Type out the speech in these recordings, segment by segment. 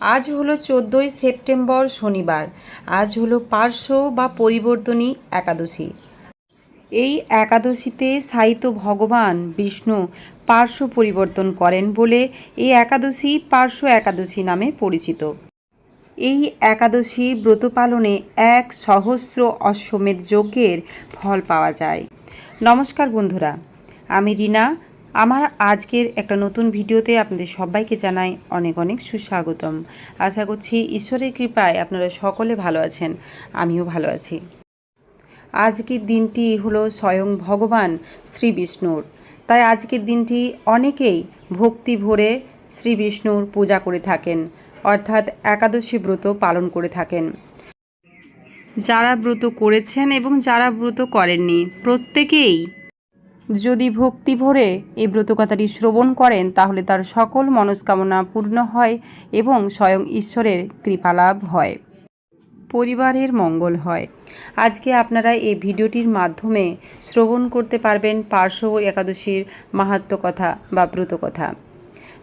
আজ হলো চোদ্দোই সেপ্টেম্বর শনিবার। আজ হলো পার্শ্ব বা পরিবর্তনী একাদশী। এই একাদশীতে সাহিত্য ভগবান বিষ্ণু পার্শ্ব পরিবর্তন করেন বলে এই একাদশী পার্শ্ব একাদশী নামে পরিচিত। এই একাদশী ব্রত পালনে এক সহস্র অশ্বমেধ যজ্ঞের ফল পাওয়া যায়। নমস্কার বন্ধুরা, আমি রিনা আমার আজকের একটা নতুন ভিডিওতে আপনাদের সবাইকে জানাই অনেক অনেক সুস্বাগতম। আশা করছি ঈশ্বরের কৃপায় আপনারা সকলে ভালো আছেন, আমিও ভালো আছি। আজকের দিনটি হলো স্বয়ং ভগবান শ্রী বিষ্ণুর। তাই আজকের দিনটি অনেকেই ভক্তি ভরে শ্রী বিষ্ণুর পূজা করে থাকেন, অর্থাৎ একাদশী ব্রত পালন করে থাকেন। যারা ব্রত করেছেন এবং যারা ব্রত করেননি, প্রত্যেকেই যদি ভক্তি ভরে এই ব্রতকথাটি শ্রবণ করেন, তাহলে তার সকল মনস্কামনা পূর্ণ হয় এবং স্বয়ং ঈশ্বরের কৃপালাভ হয়। পরিবারের মঙ্গল হয়। আজকে আপনারা এই ভিডিওটির মাধ্যমে শ্রবণ করতে পারবেন পার্শ্ব একাদশীর মাহাত্ম কথা বা ব্রত কথা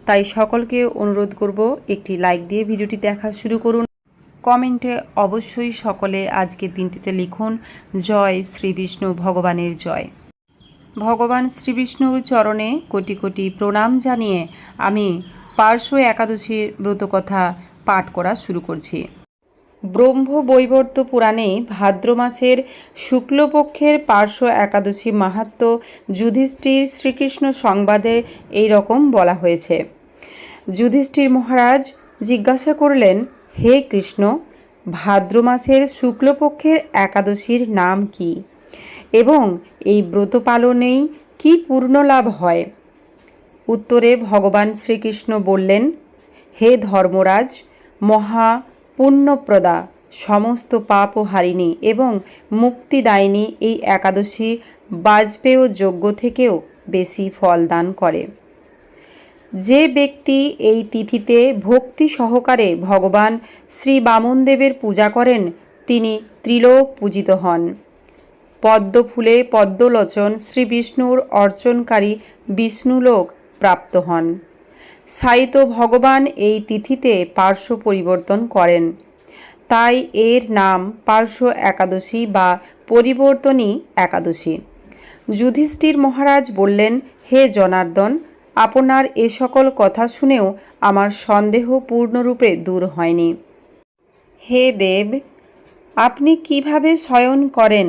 তাই সকলকে অনুরোধ করব একটি লাইক দিয়ে ভিডিওটি দেখা শুরু করুন। কমেন্টে অবশ্যই সকলে আজকে দিনটিতে লিখুন, জয় শ্রী বিষ্ণু ভগবানের জয়। ভগবান শ্রীবিষ্ণুর চরণে কোটি কোটি প্রণাম জানিয়ে আমি পার্শ্ব একাদশীর ব্রতকথা পাঠ করা শুরু করছি। ব্রহ্ম বৈবর্ত পুরাণে ভাদ্র মাসের শুক্লপক্ষের পার্শ্ব একাদশী মাহাত্ম যুধিষ্ঠির শ্রীকৃষ্ণ সংবাদে এই রকম বলা হয়েছে। যুধিষ্ঠির মহারাজ জিজ্ঞাসা করলেন, হে কৃষ্ণ, ভাদ্র মাসের শুক্লপক্ষের একাদশীর নাম কি? এবং এই ব্রত পালনেই কি পূর্ণ লাভ হয়? উত্তরে ভগবান শ্রীকৃষ্ণ বললেন, হে ধর্মরাজ, মহা পুণ্যপ্রদা, সমস্ত পাপ হারিণী এবং মুক্তিদায়িনী এই একাদশী বাজপেয় যোগ্য থেকেও বেশি ফল দান করে। যে ব্যক্তি এই তিথিতে ভক্তি সহকারে ভগবান শ্রী বামনদেবের পূজা করেন, তিনি ত্রিলোক পূজিত হন। পদ্ম ফুলে পদ্মলোচন শ্রী বিষ্ণুর অর্চনকারী বিষ্ণুলোক প্রাপ্ত হন। সাইত ভগবান এই তিথিতে পার্শ্ব পরিবর্তন করেন। তাই এর নাম পার্শ্ব একাদশী বা পরিবর্তনী একাদশী। যুধিষ্ঠির মহারাজ বললেন, হে জনার্দন, আপনার এ সকল কথা শুনেও আমার সন্দেহ পূর্ণরূপে দূর হয়নি। হে দেব, আপনি কীভাবে শয়ন করেন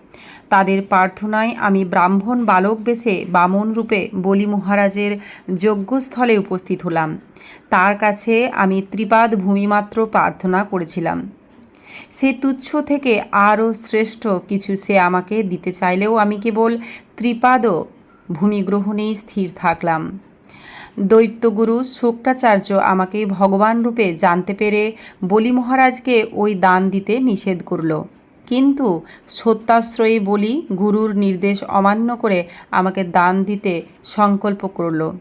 তাদের প্রার্থনায় আমি ব্রাহ্মণ বালক বেশে বামন রূপে বলি মহারাজের যজ্ঞস্থলে উপস্থিত হলাম। তার কাছে আমি ত্রিপাদ ভূমিমাত্র প্রার্থনা করেছিলাম। সে তুচ্ছ থেকে আরও শ্রেষ্ঠ কিছু সে আমাকে দিতে চাইলেও আমি কেবল ত্রিপাদ ভূমিগ্রহণেই স্থির থাকলাম। দৈত্যগুরু শুক্রাচার্য আমাকে ভগবান রূপে জানতে পেরে বলি মহারাজকে ওই দান দিতে নিষেধ করল। কিন্তু সত্যাশ্রয়ী বলি গুরুর নির্দেশ অমান্য করে আমাকে দান দিতে সংকল্প করল।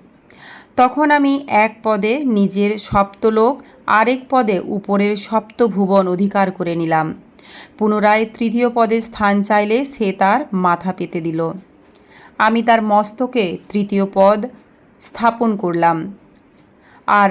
তখন আমি এক পদে নিজের সপ্তলোক, আরেক পদে উপরের সপ্তভুবন অধিকার করে নিলাম। পুনরায় তৃতীয় পদে স্থান চাইলে সে তার মাথা পেতে দিল। আমি তার মস্তকে তৃতীয় পদ স্থাপন করলাম। আর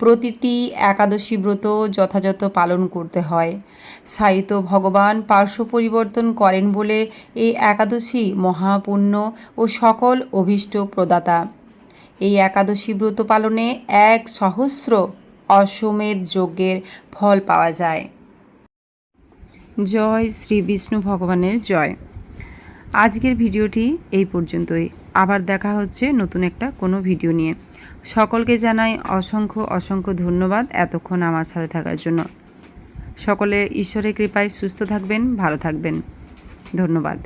প্রতিটি একাদশী ব্রত যথাযথ পালন করতে হয়। সাহিত্য ভগবান পার্শ্ব পরিবর্তন করেন বলে এই একাদশী মহাপুণ্য ও সকল অভীষ্ট প্রদাতা। এই একাদশী ব্রত পালনে এক সহস্র অশ্বমেধ যজ্ঞের ফল পাওয়া যায়। জয় শ্রী বিষ্ণু ভগবানের জয়। আজকের ভিডিওটি এই পর্যন্তই। আবার দেখা হচ্ছে নতুন একটা কোনো ভিডিও নিয়ে। সকলকে জানাই অসংখ্য অসংখ্য ধন্যবাদ এতক্ষণ আমার সাথে থাকার জন্য। সকলে ঈশ্বরের কৃপায় সুস্থ থাকবেন, ভালো থাকবেন। ধন্যবাদ।